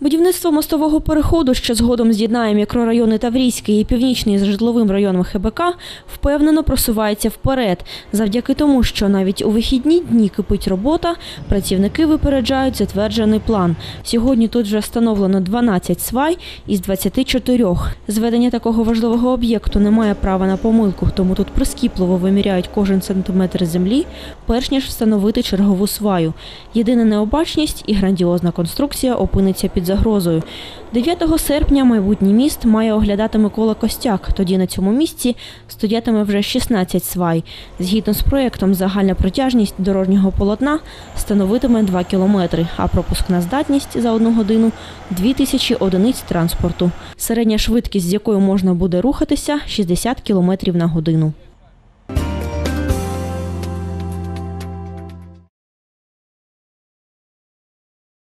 Будівництво мостового переходу, що згодом з'єднає мікрорайони Таврійський і Північний з житловим районом ХБК, впевнено просувається вперед. Завдяки тому, що навіть у вихідні дні кипить робота, працівники випереджають затверджений план. Сьогодні тут вже встановлено 12 свай із 24. Зведення такого важливого об'єкту не має права на помилку, тому тут прискіпливо виміряють кожен сантиметр землі, перш ніж встановити чергову сваю. Єдина необачність і грандіозна конструкція опиниться під загрозою. 9 серпня майбутній міст має оглядати Микола Костяк. Тоді на цьому місці стоятиме вже 16 свай. Згідно з проєктом, загальна протяжність дорожнього полотна становитиме 2 кілометри, а пропускна здатність за одну годину – 2000 одиниць транспорту. Середня швидкість, з якою можна буде рухатися – 60 кілометрів на годину.